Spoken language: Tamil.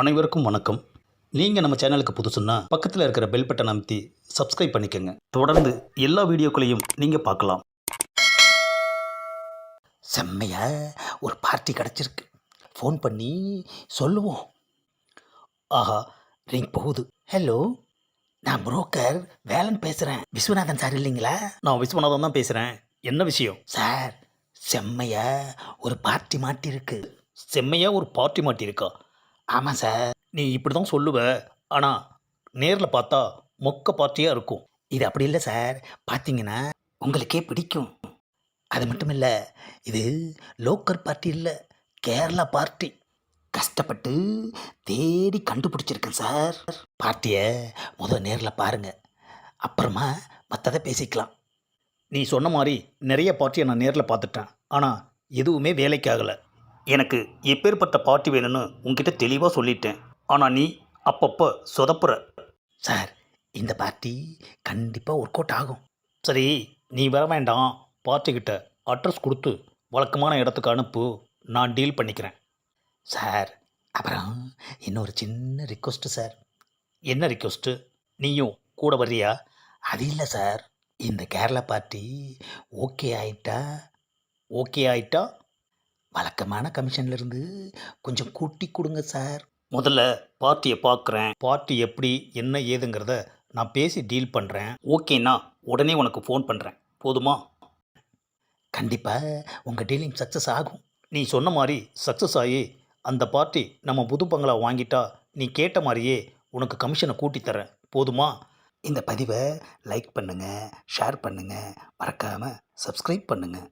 அனைவருக்கும் வணக்கம். நீங்கள் நம்ம சேனலுக்கு புதுசுன்னா பக்கத்தில் இருக்கிற பெல் பட்டன் அமைத்தி சப்ஸ்கிரைப் பண்ணிக்கோங்க. தொடர்ந்து எல்லா வீடியோக்களையும் நீங்கள் பார்க்கலாம். செம்மையா ஒரு பார்ட்டி கிடச்சிருக்கு. ஃபோன் பண்ணி சொல்லுவோம். ஆஹா ரிங் போகுது. ஹலோ நான் புரோக்கர் வேலன் பேசுகிறேன் விஸ்வநாதன் சார் இல்லைங்களா? நான் விஸ்வநாதன் தான் பேசுகிறேன் என்ன விஷயம்? சார் செம்மையா ஒரு பார்ட்டி மாட்டிருக்கு செம்மையாக ஒரு பார்ட்டி மாட்டியிருக்கா? ஆமாம் சார். நீ இப்படி தான் சொல்லுவ. ஆனால் நேரில் பார்த்தா மொக்க பார்ட்டியாக இருக்கும். இது அப்படி இல்லை சார். பார்த்தீங்கன்னா உங்களுக்கே பிடிக்கும். அது மட்டும் இல்லை இது லோக்கல் பார்ட்டி இல்லை கேரளா பார்ட்டி. கஷ்டப்பட்டு தேடி கண்டுபிடிச்சிருக்கேன் சார். பார்ட்டியை முதல் நேரில் பாருங்கள் அப்புறமா மற்றதை பேசிக்கலாம். நீ சொன்ன மாதிரி நிறைய பார்ட்டியை நான் நேரில் பார்த்துட்டேன். ஆனால் எதுவுமே வேலைக்கு ஆகலை எனக்கு எப்பேற்பட்ட பார்ட்டி வேணும்னு உன்கிட்ட தெளிவாக சொல்லிட்டேன். ஆனால் நீ அப்பப்போ சொதப்புற. சார் இந்த பார்ட்டி கண்டிப்பாக ஒர்க் அவுட் ஆகும். சரி நீ வர வேண்டாம். பார்ட்டிக்கிட்ட அட்ரஸ் கொடுத்து வழக்கமான இடத்துக்கு அனுப்பு. நான் டீல் பண்ணிக்கிறேன். சார் அப்புறம் இன்னொரு சின்ன ரிக்வஸ்ட்டு சார். என்ன ரிக்வஸ்ட்டு நீயும் கூட வர்றியா? அது இல்லை சார். இந்த கேரளா பார்ட்டி ஓகே ஆயிட்டா? ஓகே ஆயிட்டா? வழக்கமான கமிஷன்லேருந்து கொஞ்சம் கூட்டி கொடுங்க சார் முதல்ல பார்ட்டியை பார்க்குறேன். பார்ட்டி எப்படி என்ன ஏதுங்கிறத நான் பேசி டீல் பண்ணுறேன் ஓகேன்னா உடனே உனக்கு ஃபோன் பண்ணுறேன் போதுமா? கண்டிப்பாக உங்கள் டீலிங் சக்ஸஸ் ஆகும். நீ சொன்ன மாதிரி சக்ஸஸ் ஆகி அந்த பார்ட்டி நம்ம புது பங்களா வாங்கிட்டா நீ கேட்ட மாதிரியே உனக்கு கமிஷனை கூட்டி தரேன் போதுமா? இந்த பதிவை லைக் பண்ணுங்கள் ஷேர் பண்ணுங்கள் மறக்காமல் சப்ஸ்கிரைப் பண்ணுங்கள்